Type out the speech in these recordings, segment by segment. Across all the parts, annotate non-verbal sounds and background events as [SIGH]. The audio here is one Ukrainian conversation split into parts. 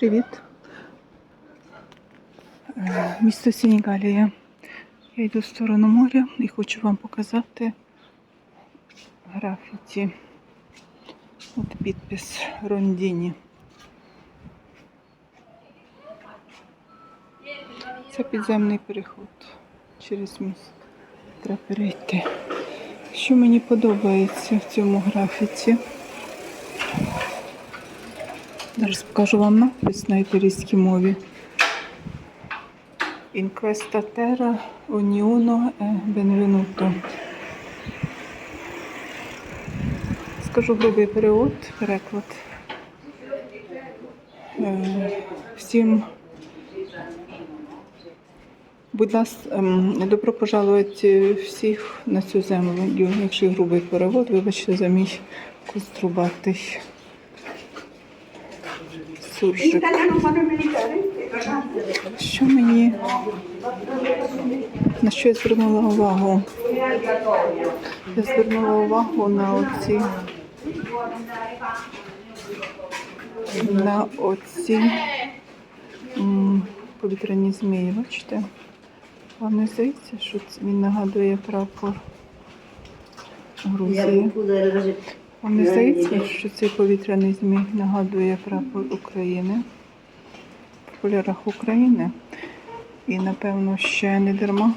Привіт. Е, Місто Сенігалія. Я йду в сторону моря і хочу вам показати графіті. От підпис Рондіні. Це підземний переход через міст. Треба перейти. Що мені подобається в цьому графіті? Зараз покажу вам напис на італійській мові. In questa terra ognuno. Скажу грубий перевод, переклад. Е, Всім, будь ласка, ем, добро пожалувати всіх на цю землю. Якщо грубий перевод, вибачте за мій кострубатий суржик. Що мені на що я звернула увагу? Я звернула увагу на оці на оці м, повітряні змії, бачите? Вам не здається, що це- він нагадує прапор Грузії. Вам не здається, що цей повітряний змій нагадує прапор України в кольорах України. І напевно ще не дарма.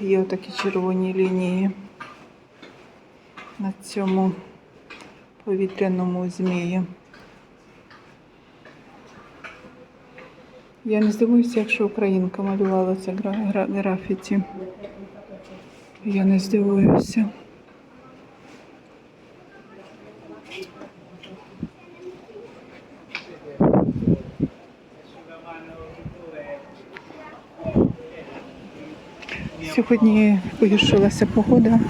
Є отакі червоні лінії на цьому повітряному змії. Я не здивуюся, якщо українка малювала це гра- гра- графіті. Я не здивуюся. Сьогодні погіршилася погода.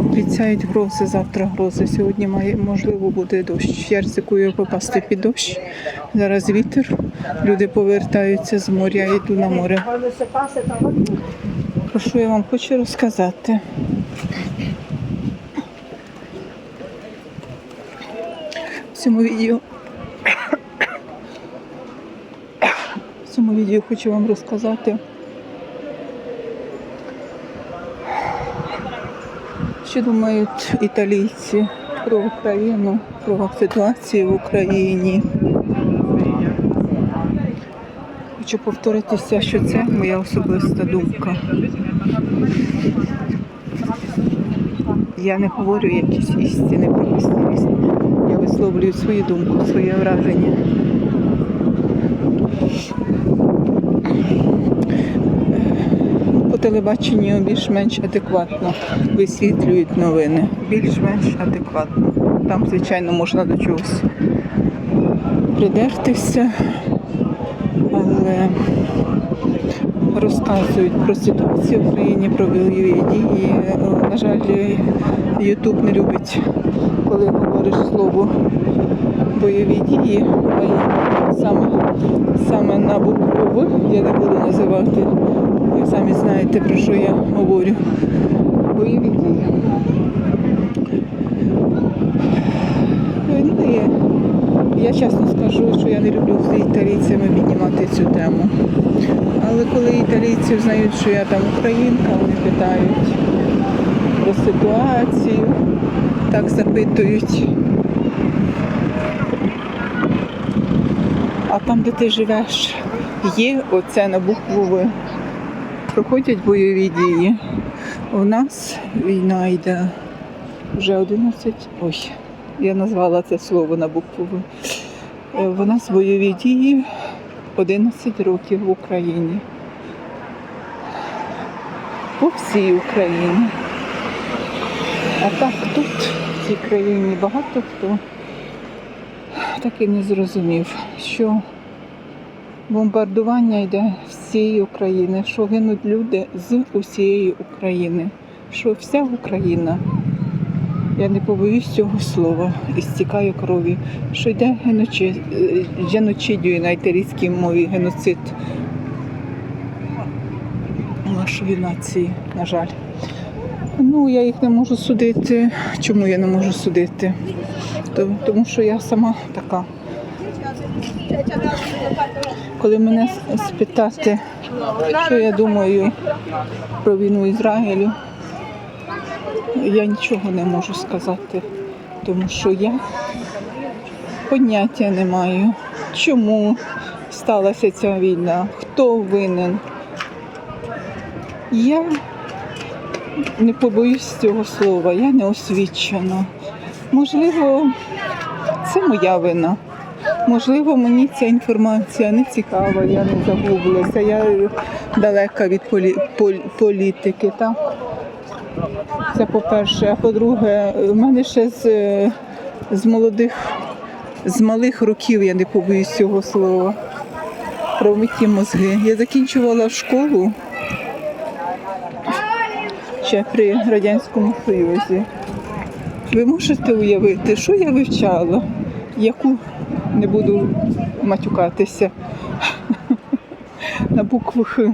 Обіцяють грози, завтра грози. Сьогодні має, можливо буде дощ. Я ризикую попасти під дощ. Зараз вітер. Люди повертаються з моря, йду на море. Про що я вам хочу розказати? В цьому відео в цьому відео хочу вам розказати, що думають італійці про Україну, про ситуацію в Україні. Хочу повторитися, що це моя особиста думка. Я не говорю якісь істини про істинність. Я висловлюю свою думку, своє враження. По телебаченню більш-менш адекватно висвітлюють новини. Більш-менш адекватно. Там, звичайно, можна до чогось придертися, але розказують про ситуацію в країні, про бойові дії. Е, На жаль, Ютуб не любить, коли говориш слово бойові дії, а саме, саме на букву я не буду називати. Ви самі знаєте, про що я говорю. Бойові дії. Ну, і я чесно скажу, що я не люблю з італійцями піднімати цю тему. Але коли італійці знають, що я там українка, вони питають про ситуацію, так запитують. А там, де ти живеш, є оце на букву В. Проходять бойові дії. У нас війна йде вже 11. Ой, я назвала це слово на букву В. Е, У нас бойові дії 11 років в Україні. По всій Україні. А так тут, в цій країні, багато хто так і не зрозумів, що бомбардування йде всієї України, що гинуть люди з усієї України, що вся Україна, я не побоюсь цього слова, і стікає крові, що йде геночид, геночидію на італійській мові, геноцид нашої нації, на жаль. Ну, я їх не можу судити. Чому я не можу судити? Тому що я сама така. Коли мене спитати, що я думаю про війну Ізраїлю, я нічого не можу сказати, тому що я поняття не маю, чому сталася ця війна, хто винен. Я не побоюсь цього слова, я не освічена. Можливо, це моя вина. Можливо, мені ця інформація не цікава, я не загублюся, я далека від полі- пол- політики. Так? Це по-перше. А по-друге, в мене ще з, е, з молодих, з малих років я не побоюсь цього слова. Промиті мозги. Я закінчувала школу ще при Радянському Союзі. Ви можете уявити, що я вивчала, яку не буду матюкатися [LAUGHS] на букву Х.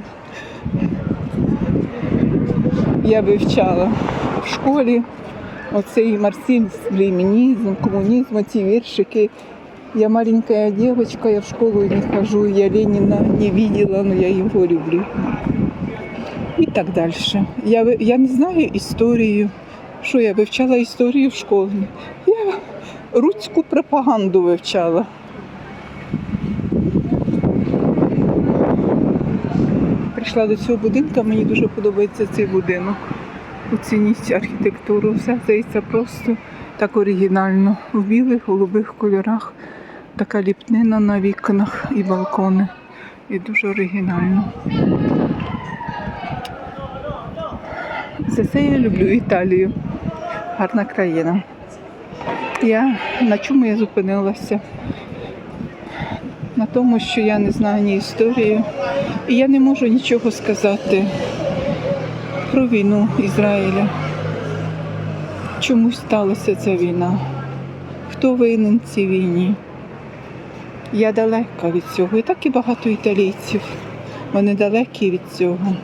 Я вивчала школі оцей марксизм, ленінізм, комунізм, ці віршики. Я маленькая девочка, я в школу не хожу, я Ленина не видела, но я его люблю. І так далі. Я, я не знаю історію. Що я вивчала історію в школі? Я руську пропаганду вивчала. Прийшла до цього будинку, мені дуже подобається цей будинок. Оцініть архітектуру, все здається просто так оригінально. В білих, голубих кольорах, така ліпнина на вікнах і балкони. І дуже оригінально. За це я люблю Італію. Гарна країна. Я на чому я зупинилася? На тому, що я не знаю ні історії, і я не можу нічого сказати про війну Ізраїля. Чому сталася ця війна? Хто винен в цій війні? Я далека від цього. І так і багато італійців. Вони далекі від цього.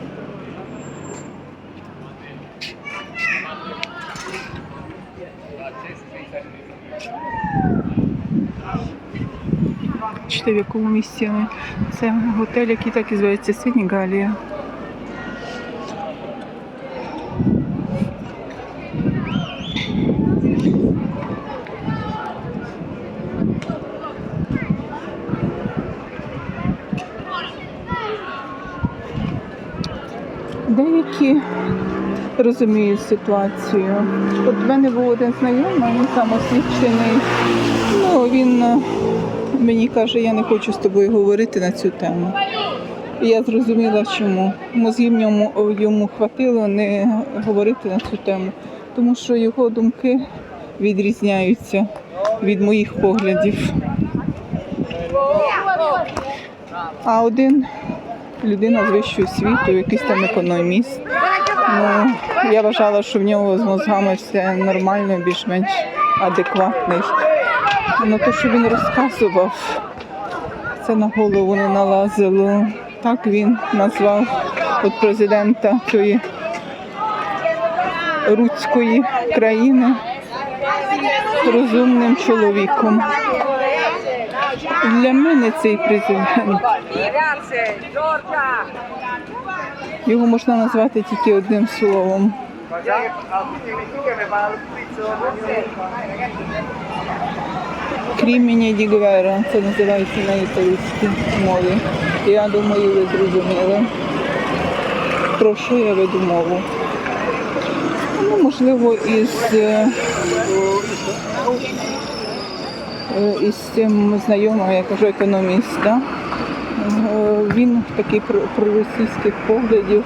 Бачите, в якому місці ми? Це готель, який так і зветься Сенігалія. Деякі розуміють ситуацію. От в мене був один знайомий, він самосвідчений. Ну, він е, мені каже, я не хочу з тобою говорити на цю тему. Я зрозуміла, чому. Мозгів ньому, йому хватило не говорити на цю тему, тому що його думки відрізняються від моїх поглядів. А один людина з вищого світу, якийсь там економіст. Ну, я вважала, що в нього з мозгами все нормально, більш-менш адекватний. Ну, те, що він розказував, це на голову не налазило. Так він назвав от президента цієї руської країни розумним чоловіком. Для мене цей президент його можна назвати тільки одним словом. Крімені ді Гвера, це називається на італійській мові. Я думаю, ви зрозуміли, про що я веду мову. Ну, можливо, із, е, е, із цим знайомим, я кажу, економіст. Да? Е, Він такий про- проросійських поглядів,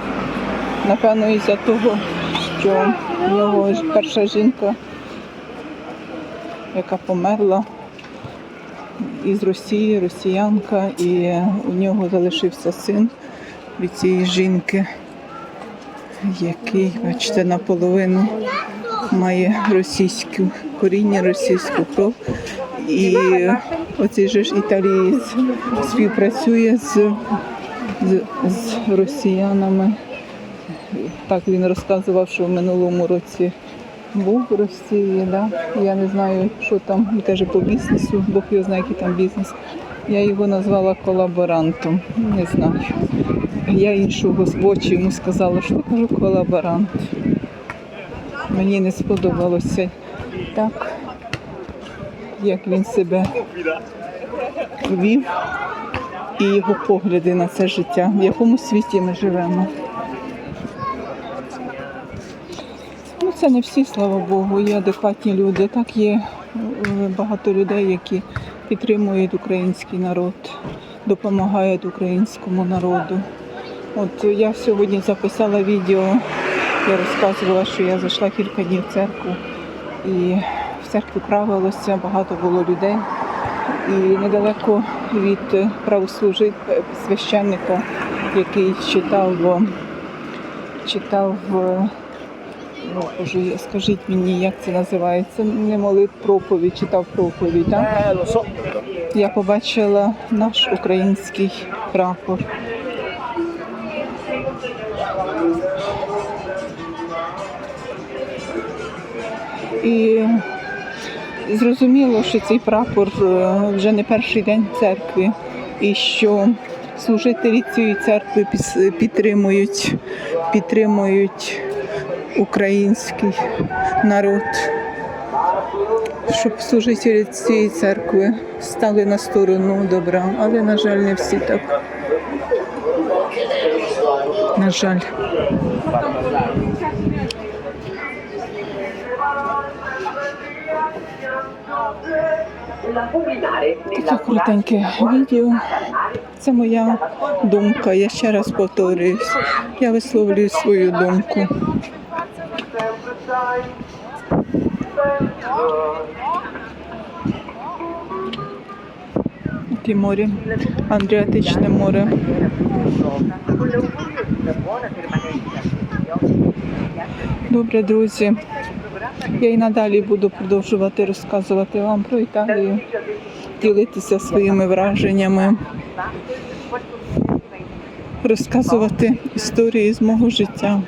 напевно, із-за того, що в нього перша жінка, яка померла із Росії, росіянка, і у нього залишився син від цієї жінки, який, бачите, наполовину має російську коріння, російську кров. І оцей же ж італієць співпрацює з, з, з росіянами. Так він розказував, що в минулому році був в Росії, да? я не знаю, що там, каже по бізнесу, Бог його знає, який там бізнес. Я його назвала колаборантом. Не знаю. Я іншого очі йому сказала, що кажу колаборант. Мені не сподобалося так, як він себе вів і його погляди на це життя, в якому світі ми живемо. Ну, це не всі, слава Богу, є адекватні люди. Так є е, багато людей, які підтримують український народ, допомагають українському народу. От я сьогодні записала відео, я розказувала, що я зайшла кілька днів в церкву і в церкві правилося, багато було людей. І недалеко від правослужит священника, який читав, читав е, Ну, Боже, скажіть мені, як це називається? Не молит проповідь, читав проповідь. Так? Я побачила наш український прапор. І зрозуміло, що цей прапор е, вже не перший день в церкві, і що служителі цієї церкви підтримують, підтримують український народ, щоб служителі цієї церкви стали на сторону добра, але, на жаль, не всі так. На жаль. Таке крутеньке відео. Це моя думка. Я ще раз повторююсь. Я висловлюю свою думку. Яке море? Адріатичне море. Добре, друзі. Я і надалі буду продовжувати розказувати вам про Італію, ділитися своїми враженнями, розказувати історії з мого життя.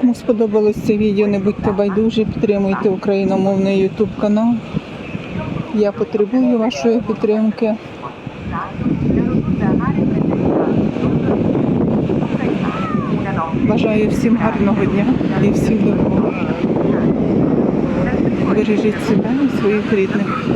Кому сподобалось це відео, не будьте байдужі, підтримуйте україномовний YouTube канал. Я потребую вашої підтримки. Бажаю всім гарного дня і всім доброго. Бережіть себе і своїх рідних.